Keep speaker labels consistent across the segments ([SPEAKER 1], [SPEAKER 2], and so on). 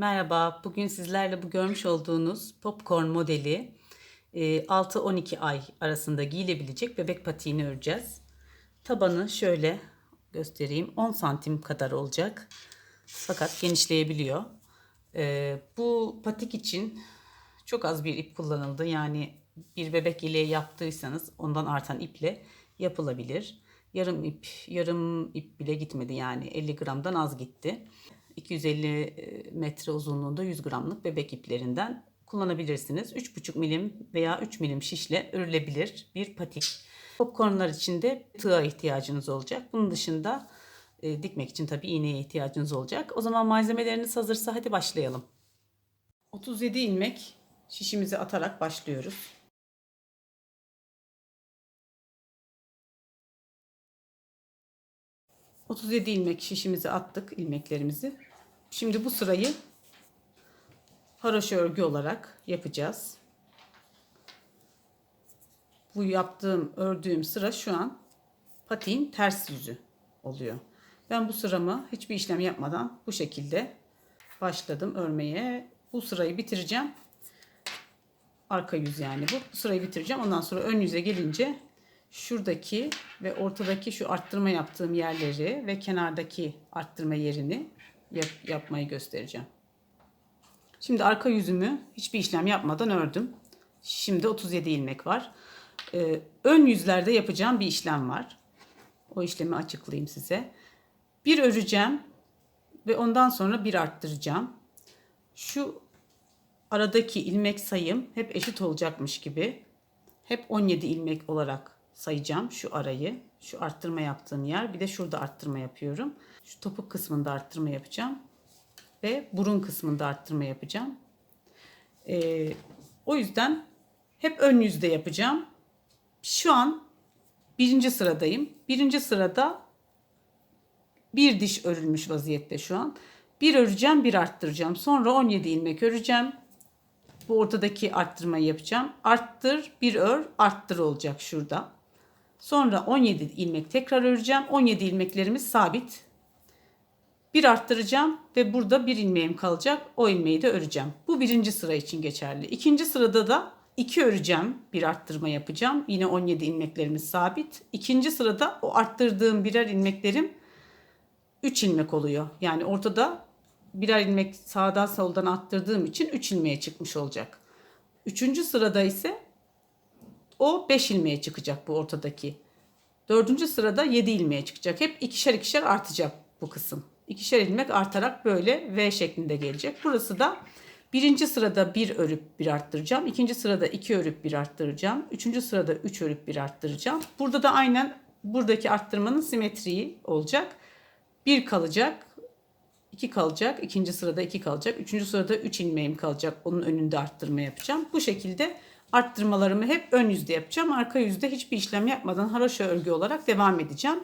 [SPEAKER 1] Merhaba, bugün sizlerle bu görmüş olduğunuz popcorn modeli e, 6-12 ay arasında giyilebilecek bebek patiğini öreceğiz. Tabanı şöyle göstereyim 10 santim kadar olacak fakat genişleyebiliyor. E, Bu patik için çok az bir ip kullanıldı yani bir bebek ile yaptıysanız ondan artan iple yapılabilir. Yarım ip, yarım ip bile gitmedi yani 50 gramdan az gitti. 250 metre uzunluğunda 100 gramlık bebek iplerinden kullanabilirsiniz. 3,5 milim veya 3 milim şişle örülebilir bir patik. Popcornlar için de tığa ihtiyacınız olacak. Bunun dışında e, dikmek için tabii iğneye ihtiyacınız olacak. O zaman malzemeleriniz hazırsa hadi başlayalım. 37 ilmek şişimizi atarak başlıyoruz. ...37 ilmek şişimizi attık ilmeklerimizi. Şimdi bu sırayı haroşa örgü olarak yapacağız. Bu yaptığım, ördüğüm sıra şu an patiğin ters yüzü oluyor. Ben bu sıramı hiçbir işlem yapmadan bu şekilde başladım örmeye. Bu sırayı bitireceğim. Arka yüz yani bu. Bu sırayı bitireceğim. Ondan sonra ön yüze gelince şuradaki ve ortadaki şu arttırma yaptığım yerleri ve kenardaki arttırma yerini yap, yapmayı göstereceğim. Şimdi arka yüzümü hiçbir işlem yapmadan ördüm. Şimdi 37 ilmek var. Ee, ön yüzlerde yapacağım bir işlem var. O işlemi açıklayayım size. Bir öreceğim ve ondan sonra bir arttıracağım. Şu aradaki ilmek sayım hep eşit olacakmış gibi hep 17 ilmek olarak sayacağım şu arayı. Şu arttırma yaptığım yer. Bir de şurada arttırma yapıyorum. Şu topuk kısmında arttırma yapacağım. Ve burun kısmında arttırma yapacağım. Ee, o yüzden hep ön yüzde yapacağım. Şu an birinci sıradayım. Birinci sırada bir diş örülmüş vaziyette şu an. Bir öreceğim, bir arttıracağım. Sonra 17 ilmek öreceğim. Bu ortadaki arttırmayı yapacağım. Arttır, bir ör, arttır olacak şurada. Sonra 17 ilmek tekrar öreceğim. 17 ilmeklerimiz sabit. Bir arttıracağım ve burada bir ilmeğim kalacak. O ilmeği de öreceğim. Bu birinci sıra için geçerli. İkinci sırada da 2 öreceğim. Bir arttırma yapacağım. Yine 17 ilmeklerimiz sabit. İkinci sırada o arttırdığım birer ilmeklerim 3 ilmek oluyor. Yani ortada birer ilmek sağdan soldan arttırdığım için 3 ilmeğe çıkmış olacak. Üçüncü sırada ise o 5 ilmeğe çıkacak bu ortadaki. Dördüncü sırada 7 ilmeğe çıkacak. Hep ikişer ikişer artacak bu kısım. İkişer ilmek artarak böyle V şeklinde gelecek. Burası da birinci sırada bir örüp bir arttıracağım. ikinci sırada iki örüp bir arttıracağım. Üçüncü sırada üç örüp bir arttıracağım. Burada da aynen buradaki arttırmanın simetriği olacak. Bir kalacak. iki kalacak. ikinci sırada iki kalacak. Üçüncü sırada üç ilmeğim kalacak. Onun önünde arttırma yapacağım. Bu şekilde arttırmalarımı hep ön yüzde yapacağım. Arka yüzde hiçbir işlem yapmadan haroşa örgü olarak devam edeceğim.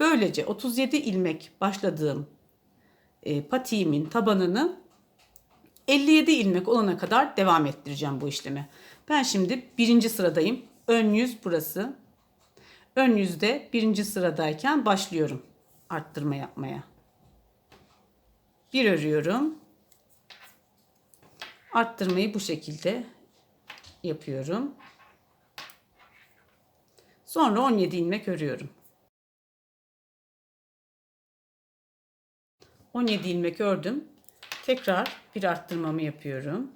[SPEAKER 1] Böylece 37 ilmek başladığım e, patiğimin tabanını 57 ilmek olana kadar devam ettireceğim bu işlemi. Ben şimdi birinci sıradayım. Ön yüz burası. Ön yüzde birinci sıradayken başlıyorum arttırma yapmaya. Bir örüyorum. Arttırmayı bu şekilde yapıyorum. Sonra 17 ilmek örüyorum. 17 ilmek ördüm. Tekrar bir arttırmamı yapıyorum.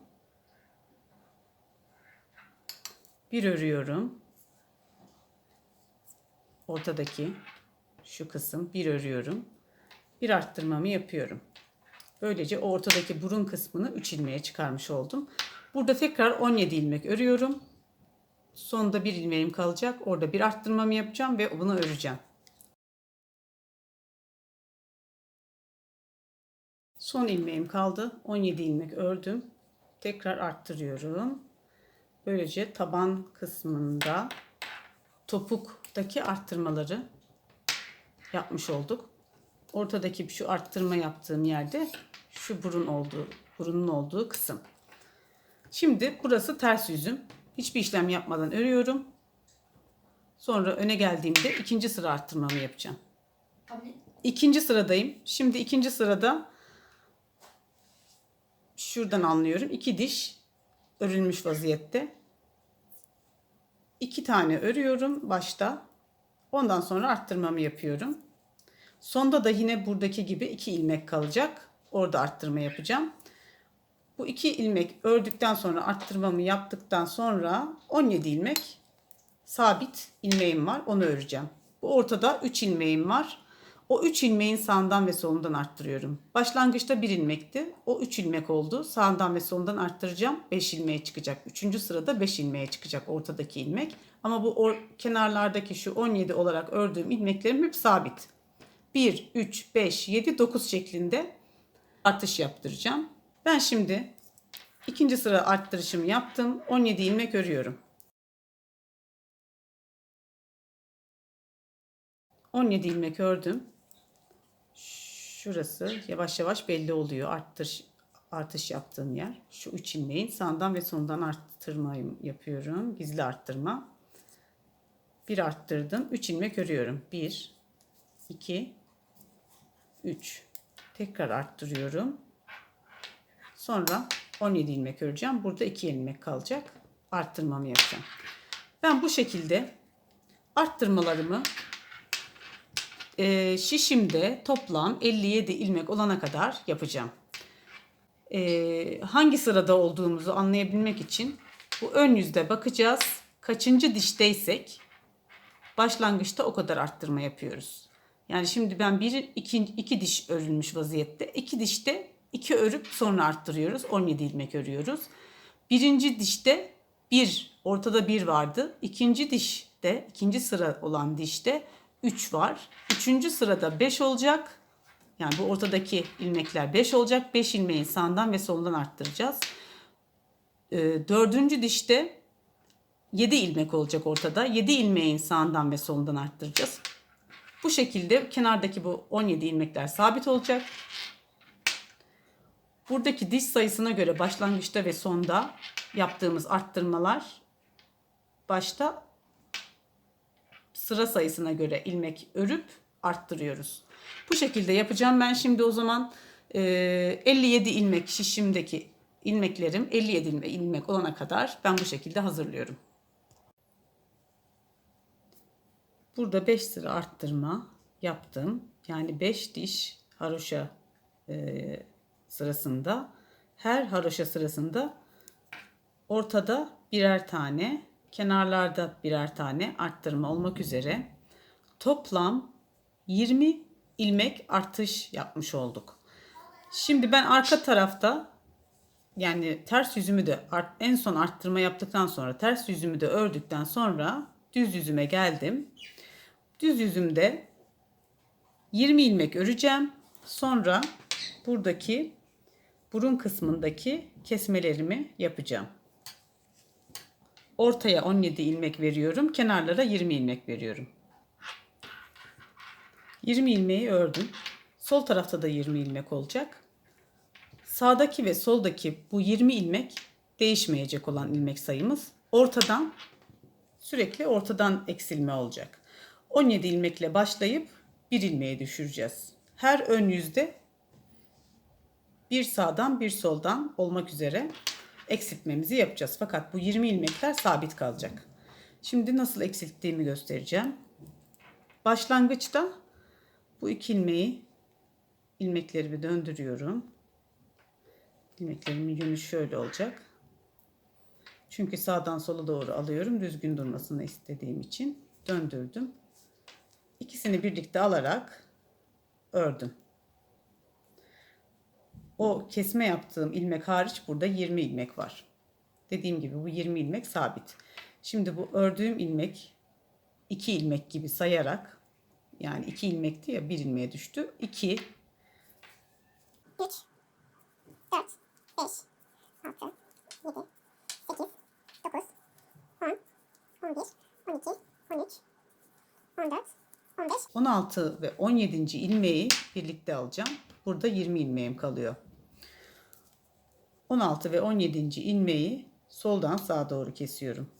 [SPEAKER 1] Bir örüyorum. Ortadaki şu kısım bir örüyorum. Bir arttırmamı yapıyorum. Böylece ortadaki burun kısmını 3 ilmeğe çıkarmış oldum. Burada tekrar 17 ilmek örüyorum. Sonda bir ilmeğim kalacak. Orada bir arttırmamı yapacağım ve bunu öreceğim. Son ilmeğim kaldı. 17 ilmek ördüm. Tekrar arttırıyorum. Böylece taban kısmında topuktaki arttırmaları yapmış olduk. Ortadaki şu arttırma yaptığım yerde şu burun olduğu, burunun olduğu kısım. Şimdi burası ters yüzüm. Hiçbir işlem yapmadan örüyorum. Sonra öne geldiğimde ikinci sıra arttırmamı yapacağım. İkinci sıradayım. Şimdi ikinci sırada şuradan anlıyorum. İki diş örülmüş vaziyette. İki tane örüyorum başta. Ondan sonra arttırmamı yapıyorum. Sonda da yine buradaki gibi iki ilmek kalacak. Orada arttırma yapacağım. Bu iki ilmek ördükten sonra arttırmamı yaptıktan sonra 17 ilmek sabit ilmeğim var. Onu öreceğim. Bu ortada 3 ilmeğim var. O 3 ilmeğin sağından ve solundan arttırıyorum. Başlangıçta 1 ilmekti. O 3 ilmek oldu. Sağından ve solundan arttıracağım. 5 ilmeğe çıkacak. Üçüncü sırada 5 ilmeğe çıkacak ortadaki ilmek. Ama bu or- kenarlardaki şu 17 olarak ördüğüm ilmeklerim hep sabit. 1, 3, 5, 7, 9 şeklinde artış yaptıracağım. Ben şimdi ikinci sıra arttırışımı yaptım. 17 ilmek örüyorum. 17 ilmek ördüm. Şurası yavaş yavaş belli oluyor arttırış artış yaptığım yer. Şu üç ilmeğin sağından ve sonundan arttırmayı yapıyorum. Gizli arttırma. Bir arttırdım. 3 ilmek örüyorum. 1 2 3 tekrar arttırıyorum. Sonra 17 ilmek öreceğim. Burada 2 ilmek kalacak. Arttırmamı yapacağım. Ben bu şekilde arttırmalarımı e, şişimde toplam 57 ilmek olana kadar yapacağım. E, hangi sırada olduğumuzu anlayabilmek için bu ön yüzde bakacağız. Kaçıncı dişteysek başlangıçta o kadar arttırma yapıyoruz. Yani şimdi ben bir iki, iki diş örülmüş vaziyette. iki dişte iki örüp sonra arttırıyoruz. 17 ilmek örüyoruz. Birinci dişte bir ortada bir vardı. İkinci dişte ikinci sıra olan dişte 3 var. Üçüncü sırada 5 olacak. Yani bu ortadaki ilmekler 5 olacak. 5 ilmeğin sağından ve solundan arttıracağız. Ee, dördüncü dişte 7 ilmek olacak ortada. 7 ilmeğin sağından ve solundan arttıracağız. Bu şekilde kenardaki bu 17 ilmekler sabit olacak. Buradaki diş sayısına göre başlangıçta ve sonda yaptığımız arttırmalar başta sıra sayısına göre ilmek örüp arttırıyoruz. Bu şekilde yapacağım. Ben şimdi o zaman e, 57 ilmek şişimdeki ilmeklerim 57 ilmek, ilmek olana kadar ben bu şekilde hazırlıyorum. Burada 5 sıra arttırma yaptım. Yani 5 diş haroşa e, sırasında her haroşa sırasında ortada birer tane, kenarlarda birer tane arttırma olmak üzere toplam 20 ilmek artış yapmış olduk. Şimdi ben arka tarafta yani ters yüzümü de en son arttırma yaptıktan sonra ters yüzümü de ördükten sonra düz yüzüme geldim. Düz yüzümde 20 ilmek öreceğim. Sonra buradaki burun kısmındaki kesmelerimi yapacağım. Ortaya 17 ilmek veriyorum. Kenarlara 20 ilmek veriyorum. 20 ilmeği ördüm. Sol tarafta da 20 ilmek olacak. Sağdaki ve soldaki bu 20 ilmek değişmeyecek olan ilmek sayımız. Ortadan sürekli ortadan eksilme olacak. 17 ilmekle başlayıp bir ilmeğe düşüreceğiz. Her ön yüzde bir sağdan bir soldan olmak üzere eksiltmemizi yapacağız. Fakat bu 20 ilmekler sabit kalacak. Şimdi nasıl eksilttiğimi göstereceğim. Başlangıçta bu iki ilmeği ilmeklerimi döndürüyorum. İlmeklerimin yönü şöyle olacak. Çünkü sağdan sola doğru alıyorum. Düzgün durmasını istediğim için döndürdüm. İkisini birlikte alarak ördüm. O kesme yaptığım ilmek hariç burada 20 ilmek var. Dediğim gibi bu 20 ilmek sabit. Şimdi bu ördüğüm ilmek 2 ilmek gibi sayarak yani 2 ilmekti ya 1 ilmeğe düştü. 2
[SPEAKER 2] 3, 4, 5, 6, 7, 8, 9, 10, 11, 12, 13, 14, 15,
[SPEAKER 1] 16 ve 17. ilmeği birlikte alacağım. Burada 20 ilmeğim kalıyor. 16 ve 17. ilmeği soldan sağa doğru kesiyorum.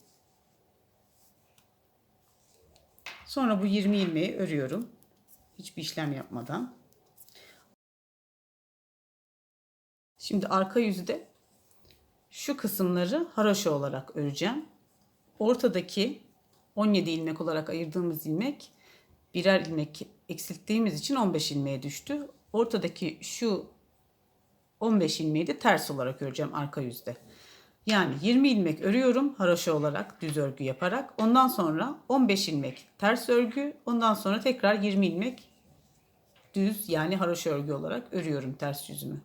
[SPEAKER 1] Sonra bu 20 ilmeği örüyorum. Hiçbir işlem yapmadan. Şimdi arka yüzde şu kısımları haroşa olarak öreceğim. Ortadaki 17 ilmek olarak ayırdığımız ilmek birer ilmek eksilttiğimiz için 15 ilmeğe düştü. Ortadaki şu 15 ilmeği de ters olarak öreceğim arka yüzde. Yani 20 ilmek örüyorum haroşa olarak düz örgü yaparak. Ondan sonra 15 ilmek ters örgü. Ondan sonra tekrar 20 ilmek düz yani haroşa örgü olarak örüyorum ters yüzümü.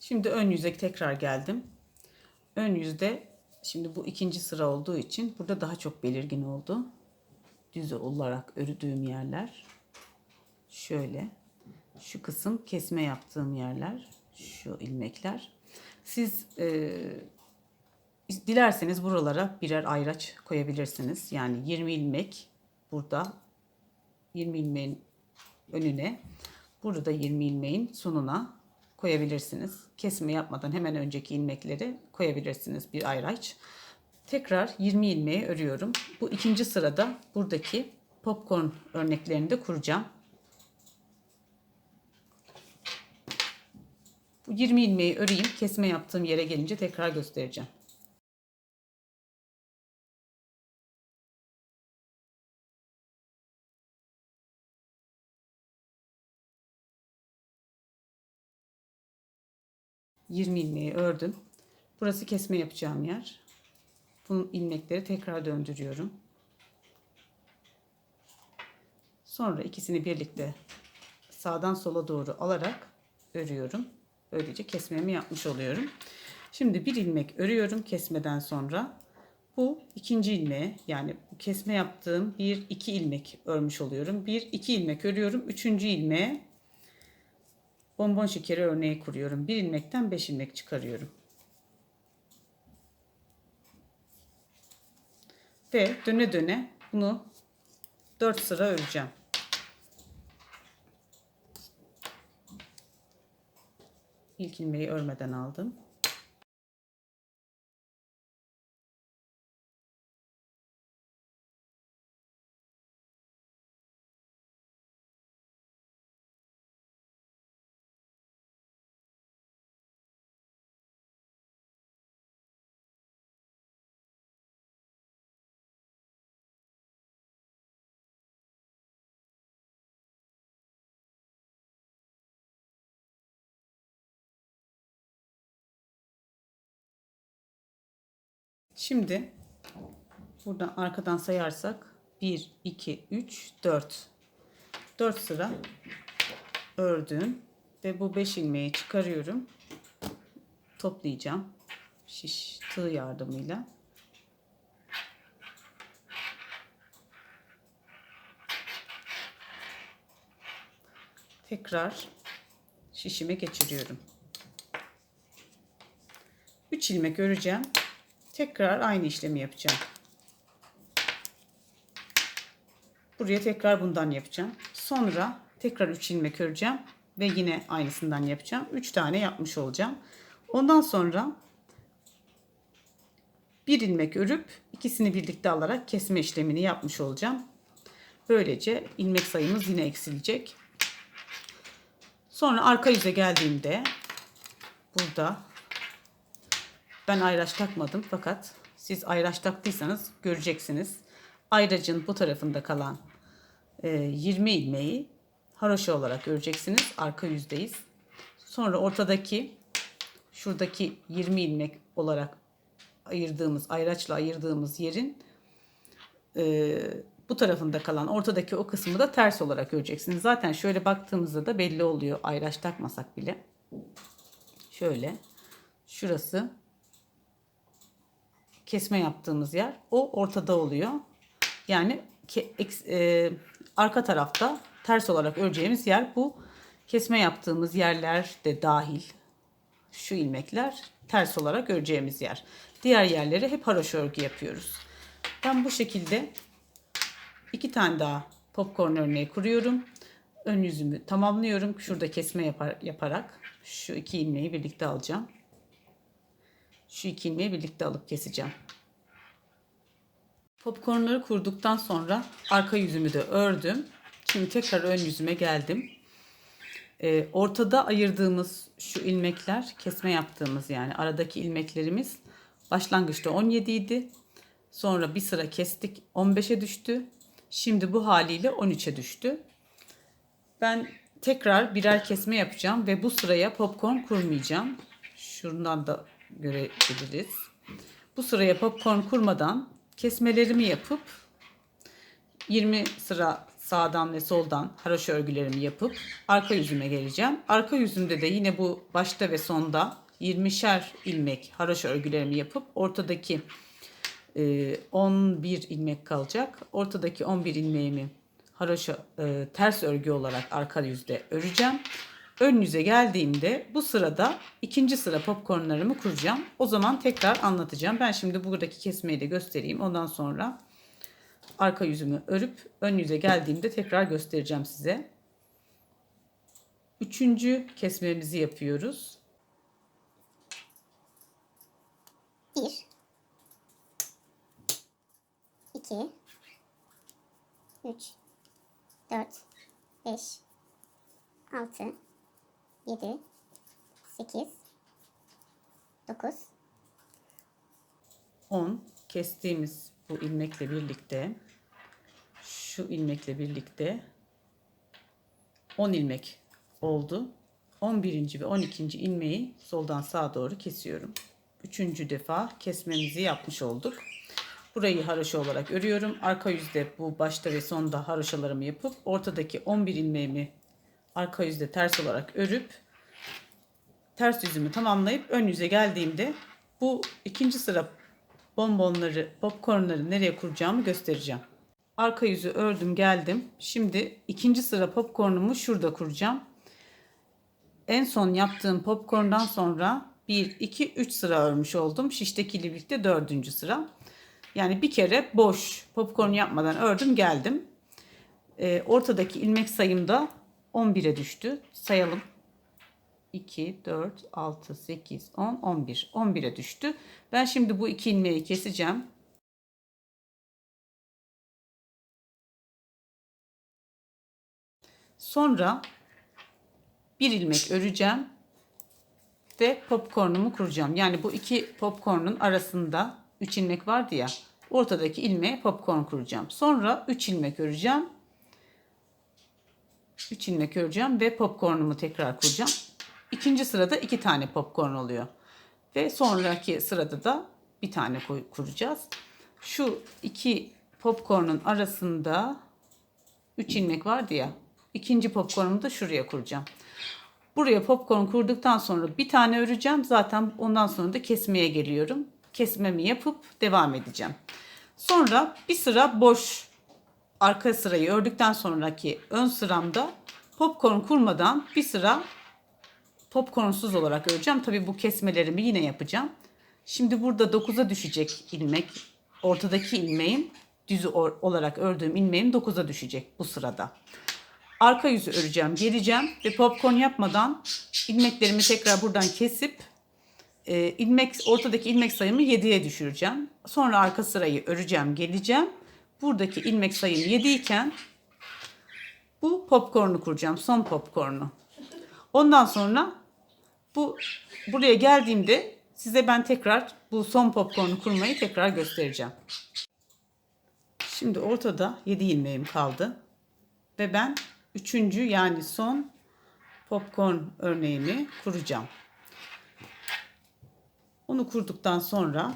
[SPEAKER 1] Şimdi ön yüze tekrar geldim. Ön yüzde şimdi bu ikinci sıra olduğu için burada daha çok belirgin oldu. Düz olarak ördüğüm yerler. Şöyle. Şu kısım kesme yaptığım yerler. Şu ilmekler. Siz e, dilerseniz buralara birer ayraç koyabilirsiniz. Yani 20 ilmek burada 20 ilmeğin önüne burada 20 ilmeğin sonuna koyabilirsiniz. Kesme yapmadan hemen önceki ilmekleri koyabilirsiniz bir ayraç. Tekrar 20 ilmeği örüyorum. Bu ikinci sırada buradaki popcorn örneklerini de kuracağım. Bu 20 ilmeği öreyim. Kesme yaptığım yere gelince tekrar göstereceğim. Yirmi ilmeği ördüm. Burası kesme yapacağım yer. Bunun ilmekleri tekrar döndürüyorum. Sonra ikisini birlikte sağdan sola doğru alarak örüyorum. Böylece kesmemi yapmış oluyorum. Şimdi bir ilmek örüyorum kesmeden sonra. Bu ikinci ilmeğe yani kesme yaptığım bir iki ilmek örmüş oluyorum. Bir iki ilmek örüyorum. Üçüncü ilmeğe bonbon şekeri örneği kuruyorum. Bir ilmekten beş ilmek çıkarıyorum. Ve döne döne bunu 4 sıra öreceğim. İlk ilmeği örmeden aldım. Şimdi buradan arkadan sayarsak 1, 2, 3, 4. 4 sıra ördüm ve bu 5 ilmeği çıkarıyorum. Toplayacağım. Şiş tığ yardımıyla. Tekrar şişime geçiriyorum. 3 ilmek öreceğim. Tekrar aynı işlemi yapacağım. Buraya tekrar bundan yapacağım. Sonra tekrar 3 ilmek öreceğim ve yine aynısından yapacağım. 3 tane yapmış olacağım. Ondan sonra bir ilmek örüp ikisini birlikte alarak kesme işlemini yapmış olacağım. Böylece ilmek sayımız yine eksilecek. Sonra arka yüze geldiğimde burada ben ayraç takmadım fakat siz ayraç taktıysanız göreceksiniz. Ayracın bu tarafında kalan e, 20 ilmeği haroşa olarak göreceksiniz. Arka yüzdeyiz. Sonra ortadaki şuradaki 20 ilmek olarak ayırdığımız ayraçla ayırdığımız yerin e, bu tarafında kalan ortadaki o kısmı da ters olarak göreceksiniz. Zaten şöyle baktığımızda da belli oluyor ayraç takmasak bile. Şöyle şurası kesme yaptığımız yer o ortada oluyor. Yani ke, e, arka tarafta ters olarak öreceğimiz yer bu. Kesme yaptığımız yerler de dahil. Şu ilmekler ters olarak öreceğimiz yer. Diğer yerleri hep haroşa örgü yapıyoruz. Ben bu şekilde iki tane daha popcorn örneği kuruyorum. Ön yüzümü tamamlıyorum. Şurada kesme yapar, yaparak şu iki ilmeği birlikte alacağım. Şu iki ilmeği birlikte alıp keseceğim. Popcornları kurduktan sonra arka yüzümü de ördüm. Şimdi tekrar ön yüzüme geldim. Ee, ortada ayırdığımız şu ilmekler kesme yaptığımız yani aradaki ilmeklerimiz başlangıçta 17 idi. Sonra bir sıra kestik 15'e düştü. Şimdi bu haliyle 13'e düştü. Ben tekrar birer kesme yapacağım ve bu sıraya popcorn kurmayacağım. Şuradan da görebiliriz. Bu sıraya popcorn kurmadan kesmelerimi yapıp 20 sıra sağdan ve soldan haroşa örgülerimi yapıp arka yüzüme geleceğim. Arka yüzümde de yine bu başta ve sonda 20'şer ilmek haroşa örgülerimi yapıp ortadaki e, 11 ilmek kalacak. Ortadaki 11 ilmeğimi haroşa e, ters örgü olarak arka yüzde öreceğim. Ön yüze geldiğimde bu sırada ikinci sıra popcornlarımı kuracağım. O zaman tekrar anlatacağım. Ben şimdi buradaki kesmeyi de göstereyim. Ondan sonra arka yüzümü örüp ön yüze geldiğimde tekrar göstereceğim size. Üçüncü kesmemizi yapıyoruz.
[SPEAKER 2] 1 2 3 4 5 6 7 8 9
[SPEAKER 1] 10 kestiğimiz bu ilmekle birlikte şu ilmekle birlikte 10 ilmek oldu. 11. ve 12. ilmeği soldan sağa doğru kesiyorum. Üçüncü defa kesmemizi yapmış olduk. Burayı haroşa olarak örüyorum. Arka yüzde bu başta ve sonda haroşalarımı yapıp ortadaki 11 ilmeğimi arka yüzde ters olarak örüp ters yüzümü tamamlayıp ön yüze geldiğimde bu ikinci sıra bonbonları, popcornları nereye kuracağımı göstereceğim. Arka yüzü ördüm geldim. Şimdi ikinci sıra popcornumu şurada kuracağım. En son yaptığım popcorndan sonra 1, 2, 3 sıra örmüş oldum. Şiştekiyle birlikte dördüncü sıra. Yani bir kere boş popcorn yapmadan ördüm geldim. Ee, ortadaki ilmek sayım da 11'e düştü. Sayalım. 2, 4, 6, 8, 10, 11. 11'e düştü. Ben şimdi bu iki ilmeği keseceğim. Sonra bir ilmek öreceğim ve popcornumu kuracağım. Yani bu iki popcornun arasında 3 ilmek vardı ya. Ortadaki ilmeğe popcorn kuracağım. Sonra 3 ilmek öreceğim. 3 ilmek öreceğim ve popcornumu tekrar kuracağım. İkinci sırada iki tane popcorn oluyor. Ve sonraki sırada da bir tane kuracağız. Şu iki popcornun arasında 3 ilmek vardı ya. İkinci popcornumu da şuraya kuracağım. Buraya popcorn kurduktan sonra bir tane öreceğim. Zaten ondan sonra da kesmeye geliyorum. Kesmemi yapıp devam edeceğim. Sonra bir sıra boş arka sırayı ördükten sonraki ön sıramda popcorn kurmadan bir sıra popcornsuz olarak öreceğim. Tabii bu kesmelerimi yine yapacağım. Şimdi burada 9'a düşecek ilmek. Ortadaki ilmeğim düz olarak ördüğüm ilmeğim 9'a düşecek bu sırada. Arka yüzü öreceğim, geleceğim ve popcorn yapmadan ilmeklerimi tekrar buradan kesip e, ilmek ortadaki ilmek sayımı 7'ye düşüreceğim. Sonra arka sırayı öreceğim, geleceğim. Buradaki ilmek sayım 7 iken bu popcornu kuracağım, son popcornu. Ondan sonra bu buraya geldiğimde size ben tekrar bu son popcornu kurmayı tekrar göstereceğim. Şimdi ortada 7 ilmeğim kaldı. Ve ben üçüncü yani son popcorn örneğimi kuracağım. Onu kurduktan sonra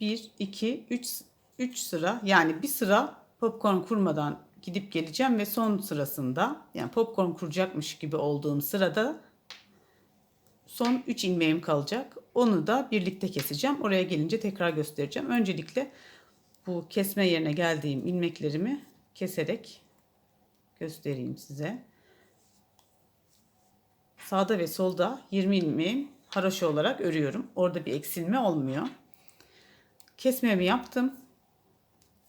[SPEAKER 1] 1, 2, 3, 3 sıra yani bir sıra popcorn kurmadan gidip geleceğim ve son sırasında yani popcorn kuracakmış gibi olduğum sırada son 3 ilmeğim kalacak. Onu da birlikte keseceğim. Oraya gelince tekrar göstereceğim. Öncelikle bu kesme yerine geldiğim ilmeklerimi keserek göstereyim size. Sağda ve solda 20 ilmeğim haroşa olarak örüyorum. Orada bir eksilme olmuyor. Kesmemi yaptım.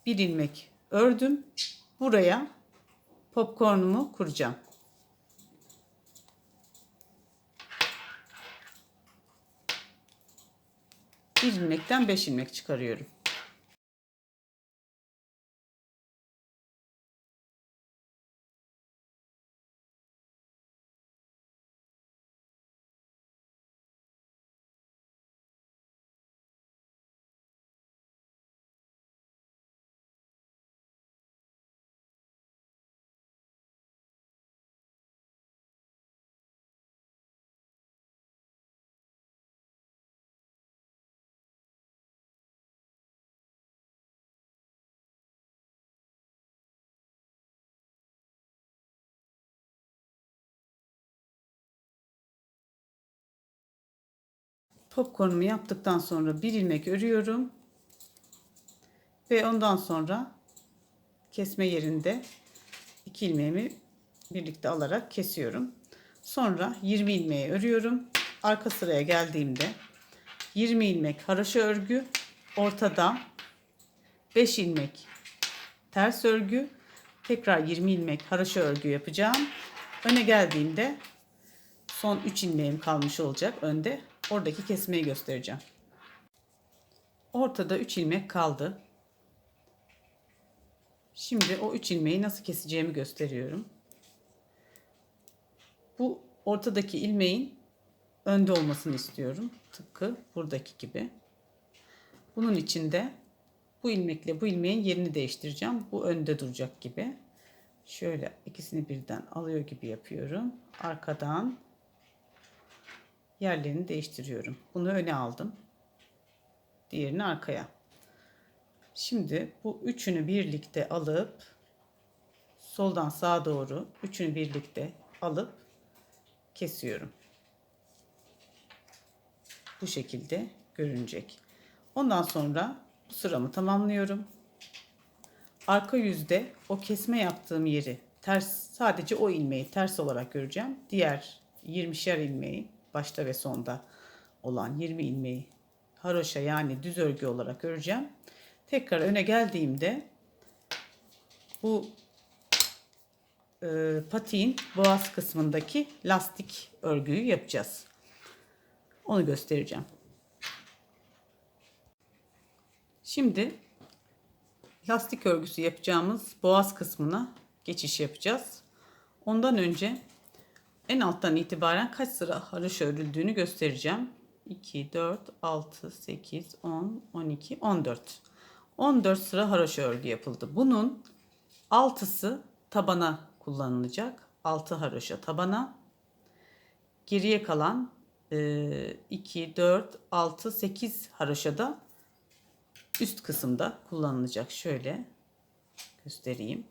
[SPEAKER 1] Bir ilmek ördüm. Buraya popcornumu kuracağım. Bir ilmekten 5 ilmek çıkarıyorum. Popcornumu yaptıktan sonra bir ilmek örüyorum. Ve ondan sonra kesme yerinde iki ilmeğimi birlikte alarak kesiyorum. Sonra 20 ilmeği örüyorum. Arka sıraya geldiğimde 20 ilmek haroşa örgü, ortada 5 ilmek ters örgü, tekrar 20 ilmek haroşa örgü yapacağım. Öne geldiğimde son 3 ilmeğim kalmış olacak önde. Oradaki kesmeyi göstereceğim. Ortada 3 ilmek kaldı. Şimdi o 3 ilmeği nasıl keseceğimi gösteriyorum. Bu ortadaki ilmeğin önde olmasını istiyorum. Tıpkı buradaki gibi. Bunun için de bu ilmekle bu ilmeğin yerini değiştireceğim. Bu önde duracak gibi. Şöyle ikisini birden alıyor gibi yapıyorum. Arkadan yerlerini değiştiriyorum. Bunu öne aldım. Diğerini arkaya. Şimdi bu üçünü birlikte alıp soldan sağa doğru üçünü birlikte alıp kesiyorum. Bu şekilde görünecek. Ondan sonra bu sıramı tamamlıyorum. Arka yüzde o kesme yaptığım yeri ters sadece o ilmeği ters olarak göreceğim. Diğer 20'şer ilmeği başta ve sonda olan 20 ilmeği haroşa yani düz örgü olarak öreceğim. Tekrar öne geldiğimde bu e, patiğin boğaz kısmındaki lastik örgüyü yapacağız. Onu göstereceğim. Şimdi lastik örgüsü yapacağımız boğaz kısmına geçiş yapacağız. Ondan önce en alttan itibaren kaç sıra haroşa örüldüğünü göstereceğim. 2, 4, 6, 8, 10, 12, 14. 14 sıra haroşa örgü yapıldı. Bunun 6'sı tabana kullanılacak. 6 haroşa tabana. Geriye kalan 2, 4, 6, 8 haroşa da üst kısımda kullanılacak. Şöyle göstereyim.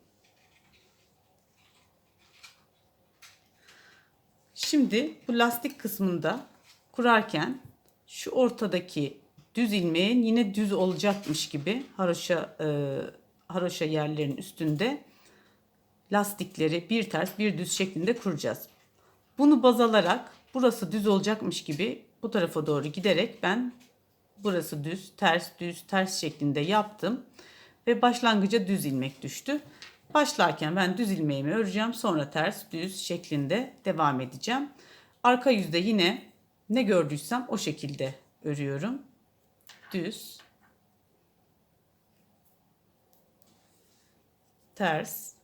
[SPEAKER 1] Şimdi bu lastik kısmında kurarken şu ortadaki düz ilmeğin yine düz olacakmış gibi haroşa e, haroşa yerlerin üstünde lastikleri bir ters bir düz şeklinde kuracağız. Bunu baz alarak burası düz olacakmış gibi bu tarafa doğru giderek ben burası düz, ters, düz, ters şeklinde yaptım ve başlangıca düz ilmek düştü. Başlarken ben düz ilmeğimi öreceğim. Sonra ters, düz şeklinde devam edeceğim. Arka yüzde yine ne gördüysem o şekilde örüyorum. Düz. Ters.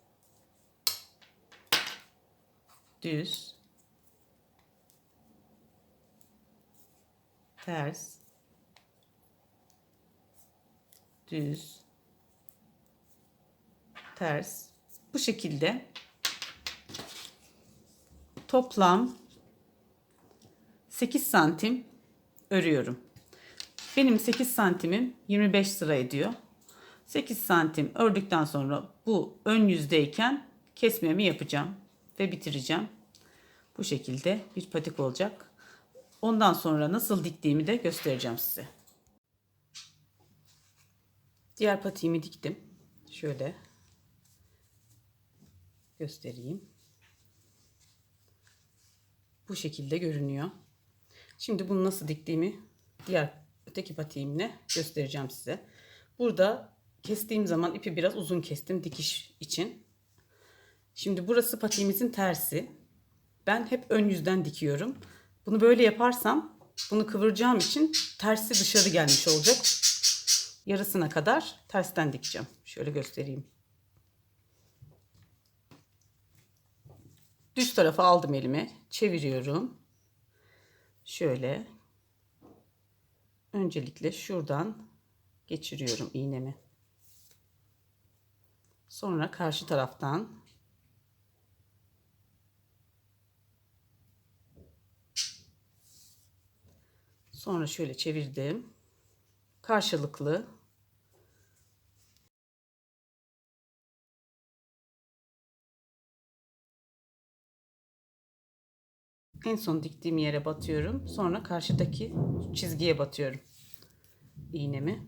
[SPEAKER 1] Düz. Ters. Düz ters. Bu şekilde toplam 8 santim örüyorum. Benim 8 santimim 25 sıra ediyor. 8 santim ördükten sonra bu ön yüzdeyken kesmemi yapacağım ve bitireceğim. Bu şekilde bir patik olacak. Ondan sonra nasıl diktiğimi de göstereceğim size. Diğer patiğimi diktim. Şöyle göstereyim. Bu şekilde görünüyor. Şimdi bunu nasıl diktiğimi diğer öteki patiğimle göstereceğim size. Burada kestiğim zaman ipi biraz uzun kestim dikiş için. Şimdi burası patiğimizin tersi. Ben hep ön yüzden dikiyorum. Bunu böyle yaparsam bunu kıvıracağım için tersi dışarı gelmiş olacak. Yarısına kadar tersten dikeceğim. Şöyle göstereyim. Düz tarafa aldım elime. Çeviriyorum. Şöyle. Öncelikle şuradan geçiriyorum iğnemi. Sonra karşı taraftan Sonra şöyle çevirdim. Karşılıklı En son diktiğim yere batıyorum. Sonra karşıdaki çizgiye batıyorum. iğnemi.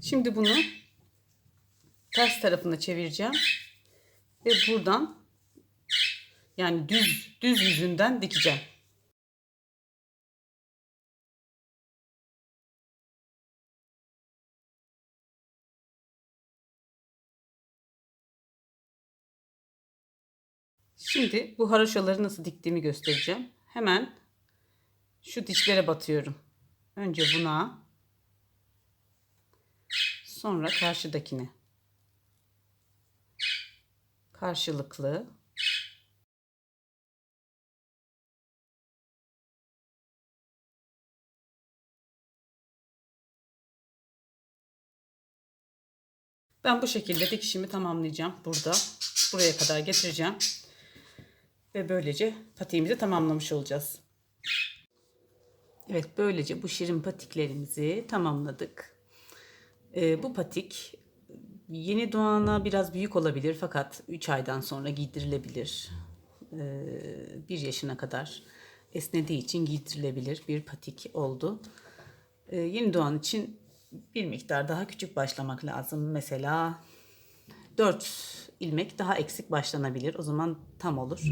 [SPEAKER 1] Şimdi bunu ters tarafına çevireceğim. Ve buradan yani düz düz yüzünden dikeceğim. Şimdi bu haroşaları nasıl diktiğimi göstereceğim. Hemen şu dişlere batıyorum. Önce buna, sonra karşıdakine. Karşılıklı. Ben bu şekilde dikişimi tamamlayacağım burada. Buraya kadar getireceğim. Ve böylece patiğimizi tamamlamış olacağız. Evet böylece bu şirin patiklerimizi tamamladık. Ee, bu patik yeni doğana biraz büyük olabilir fakat 3 aydan sonra giydirilebilir. Ee, 1 yaşına kadar esnediği için giydirilebilir bir patik oldu. Ee, yeni doğan için bir miktar daha küçük başlamak lazım. Mesela 4 ilmek daha eksik başlanabilir. O zaman tam olur.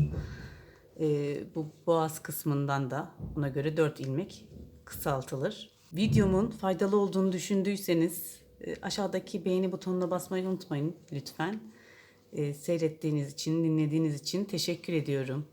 [SPEAKER 1] Ee, bu boğaz kısmından da ona göre 4 ilmek kısaltılır. Videomun faydalı olduğunu düşündüyseniz e, aşağıdaki beğeni butonuna basmayı unutmayın lütfen. Ee, seyrettiğiniz için, dinlediğiniz için teşekkür ediyorum.